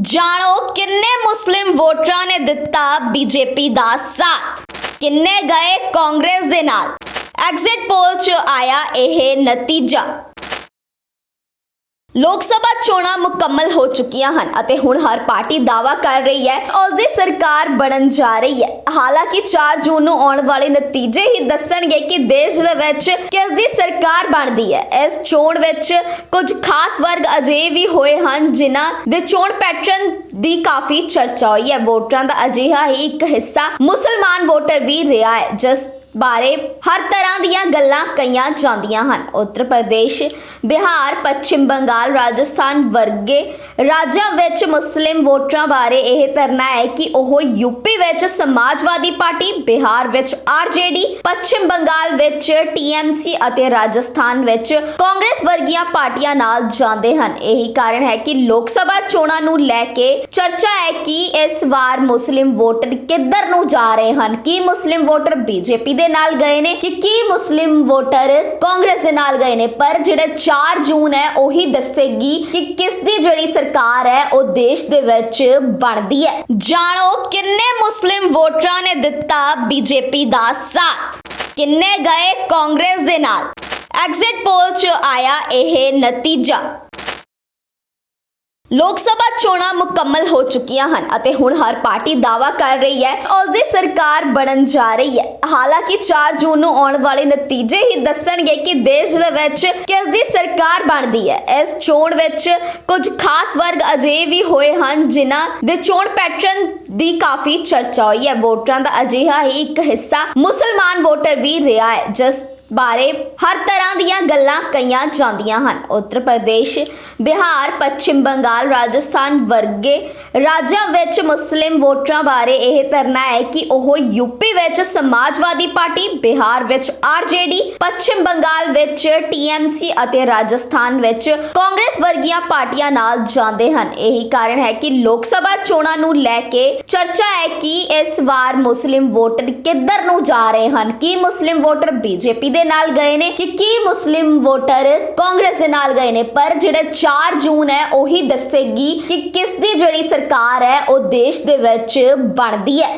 ਜਾਣੋ ਕਿੰਨੇ ਮੁਸਲਿਮ ਵੋਟਰਾਂ ਨੇ ਦਿੱਤਾ ਬੀਜੇਪੀ ਦਾ ਸਾਥ? ਕਿੰਨੇ ਗਏ ਕਾਂਗਰਸ ਦੇ ਨਾਲ? ਐਗਜ਼ਿਟ ਪੋਲ 'ਚ ਆਇਆ ਇਹ ਨਤੀਜਾ। ਲੋਕ ਸਭਾ ਚੋਣਾਂ ਮੁਕੰਮਲ ਹੋ ਚੁੱਕੀਆਂ ਹਨ ਅਤੇ ਹੁਣ ਹਰ ਪਾਰਟੀ ਦਾਵਾ ਕਰ ਰਹੀ ਹੈ ਉਸ ਦੀ ਸਰਕਾਰ ਬਣਨ ਜਾ ਰਹੀ ਹੈ। ਹਾਲਾਂਕਿ 4 ਜੂਨ ਨੂੰ ਆਉਣ ਵਾਲੇ ਨਤੀਜੇ ਹੀ ਦੱਸਣਗੇ ਕਿ ਦੇਸ਼ ਦੇ ਵਿੱਚ ਕਿਸ ਦੀ ਸਰਕਾਰ ਬਣਦੀ ਹੈ। ਇਸ ਚੋਣ ਵਿੱਚ ਕੁਝ ਖਾਸ ਵਰਗ ਅਜੇ ਵੀ ਹੋਏ ਹਨ ਜਿਨ੍ਹਾਂ ਦੇ ਚੋਣ ਪੈਟਰਨ ਦੀ ਕਾਫੀ ਚਰਚਾ ਹੋਈ ਹੈ। ਵੋਟਰਾਂ ਦਾ ਅਜਿਹਾ ਹੀ ਇੱਕ ਹਿੱਸਾ ਮੁਸਲਮਾਨ ਵੋਟਰ ਵੀ ਰਿਹਾ ਹੈ, ਜਿਸ ਬਾਰੇ ਹਰ ਤਰ੍ਹਾਂ ਦੀਆਂ ਗੱਲਾਂ ਕਹੀਆਂ ਜਾਂਦੀਆਂ ਹਨ। ਉੱਤਰ ਪ੍ਰਦੇਸ਼, ਬਿਹਾਰ, ਪੱਛਮ ਬੰਗਾਲ, ਰਾਜਸਥਾਨ ਵਰਗੇ ਰਾਜਾਂ ਵਿੱਚ ਮੁਸਲਿਮ ਵੋਟਰਾਂ ਬਾਰੇ ਇਹ ਧਰਨਾ ਹੈ ਕਿ ਉਹ ਯੂਪੀ ਵਿੱਚ ਸਮਾਜਵਾਦੀ ਪਾਰਟੀ, ਬਿਹਾਰ ਵਿੱਚ ਆਰਜੇਡੀ ਪੱਛਮ ਬੰਗਾਲ ਵਿੱਚ ਟੀਐਮਸੀ ਅਤੇ ਰਾਜਸਥਾਨ ਵਿੱਚ ਕਾਂਗਰਸ ਵਰਗੀਆਂ ਪਾਰਟੀਆਂ ਨਾਲ ਜਾਂਦੇ ਹਨ। ਇਹੀ ਕਾਰਨ ਹੈ ਕਿ ਲੋਕ ਸਭਾ ਚੋਣਾਂ ਨੂੰ ਲੈ ਕੇ ਚਰਚਾ ਹੈ ਕਿ ਇਸ ਵਾਰ ਮੁਸਲਿਮ ਵੋਟਰ ਕਿੱਧਰ ਨੂੰ ਜਾ ਰਹੇ ਹਨ। ਕੀ ਮੁਸਲਿਮ ਵੋਟਰ ਬੀਜੇਪੀ ਦੇ ਨਾਲ ਗਏ ਨੇ ਕਿ ਕੀ ਮੁਸਲਿਮ ਵੋਟਰ ਕਾਂਗਰਸ ਦੇ ਨਾਲ ਗਏ ਨੇ। ਪਰ ਜਿਹੜਾ 4 ਜੂਨ ਹੈ, ਉਹੀ ਦੱਸੇਗੀ ਕਿ ਕਿਸ ਦੀ ਜਿਹੜੀ ਸਰਕਾਰ ਹੈ, ਉਹ ਦੇਸ਼ ਦੇ ਵਿੱਚ ਬਣਦੀ ਹੈ। ਜਾਣੋ ਕਿੰਨੇ ਮੁਸਲਿਮ ਵੋਟਰਾਂ ਨੇ ਦਿੱਤਾ ਬੀਜੇਪੀ ਦਾ ਸਾਥ? ਕਿੰਨੇ ਗਏ ਕਾਂਗਰਸ ਦੇ ਨਾਲ? ਐਗਜ਼ਿਟ ਪੋਲ 'ਚ ਆਇਆ ਇਹ ਨਤੀਜਾ। ਲੋਕ ਸਭਾ ਚੋਣਾਂ ਮੁਕੰਮਲ ਹੋ ਚੁੱਕੀਆਂ ਹਨ ਅਤੇ ਹੁਣ ਹਰ ਪਾਰਟੀ ਦਾਵਾ ਕਰ ਰਹੀ ਹੈ, ਉਸ ਦੀ ਸਰਕਾਰ ਬਣਨ ਜਾ ਰਹੀ ਹੈ। ਹਾਲਾਂਕਿ 4 ਜੂਨ ਨੂੰ ਆਉਣ ਵਾਲੇ ਨਤੀਜੇ ਹੀ ਦੱਸਣਗੇ ਕਿ ਦੇਸ਼ ਦੇ ਵਿੱਚ ਕਿਸ ਦੀ ਸਰਕਾਰ ਬਣਦੀ ਹੈ। ਇਸ ਚੋਣ ਵਿੱਚ ਕੁਝ ਖਾਸ ਵਰਗ ਅਜੇ ਵੀ ਹੋਏ ਹਨ ਜਿਨ੍ਹਾਂ ਦੇ ਚੋਣ ਪੈਟਰਨ ਦੀ ਕਾਫੀ ਚਰਚਾ ਹੋਈ ਹੈ। ਵੋਟਰਾਂ ਦਾ ਅਜਿਹਾ ਹੀ ਇੱਕ ਹਿੱਸਾ ਮੁਸਲਮਾਨ ਵੋਟਰ ਵੀ ਰਿਹਾ ਹੈ, ਜਿਸ ਬਾਰੇ ਹਰ ਤਰ੍ਹਾਂ ਦੀਆਂ ਗੱਲਾਂ ਕਹੀਆਂ ਜਾਂਦੀਆਂ ਹਨ। ਉੱਤਰ ਪ੍ਰਦੇਸ਼, ਬਿਹਾਰ, ਪੱਛਮ ਬੰਗਾਲ, ਰਾਜਸਥਾਨ ਵਰਗੇ ਰਾਜਾਂ ਵਿੱਚ ਮੁਸਲਿਮ ਵੋਟਰਾਂ ਬਾਰੇ ਇਹ ਧਰਨਾ ਹੈ ਕਿ ਉਹ ਯੂਪੀ ਵਿੱਚ ਸਮਾਜਵਾਦੀ ਪਾਰਟੀ, ਬਿਹਾਰ ਵਿੱਚ ਆਰਜੇਡੀ ਪੱਛਮ ਬੰਗਾਲ ਵਿੱਚ ਟੀਐਮਸੀ ਅਤੇ ਰਾਜਸਥਾਨ ਵਿੱਚ ਕਾਂਗਰਸ ਵਰਗੀਆਂ ਪਾਰਟੀਆਂ ਨਾਲ ਜਾਂਦੇ ਹਨ। ਇਹੀ ਕਾਰਨ ਹੈ ਕਿ ਲੋਕ ਸਭਾ ਚੋਣਾਂ ਨੂੰ ਲੈ ਕੇ ਚਰਚਾ ਹੈ ਕਿ ਇਸ ਵਾਰ ਮੁਸਲਿਮ ਵੋਟਰ ਕਿੱਧਰ ਨੂੰ ਜਾ ਰਹੇ ਹਨ। ਕੀ ਮੁਸਲਿਮ ਵੋਟਰ ਬੀਜੇਪੀ ਦੇ ਨਾਲ ਗਏ ਨੇ ਕਿ ਕੀ ਮੁਸਲਿਮ ਵੋਟਰ ਕਾਂਗਰਸ ਦੇ ਨਾਲ ਗਏ ਨੇ। ਪਰ ਜਿਹੜਾ 4 ਜੂਨ ਹੈ, ਉਹੀ ਦੱਸੇਗੀ ਕਿ ਕਿਸ ਦੀ ਜਿਹੜੀ ਸਰਕਾਰ ਹੈ, ਉਹ ਦੇਸ਼ ਦੇ ਵਿੱਚ ਬਣਦੀ ਹੈ।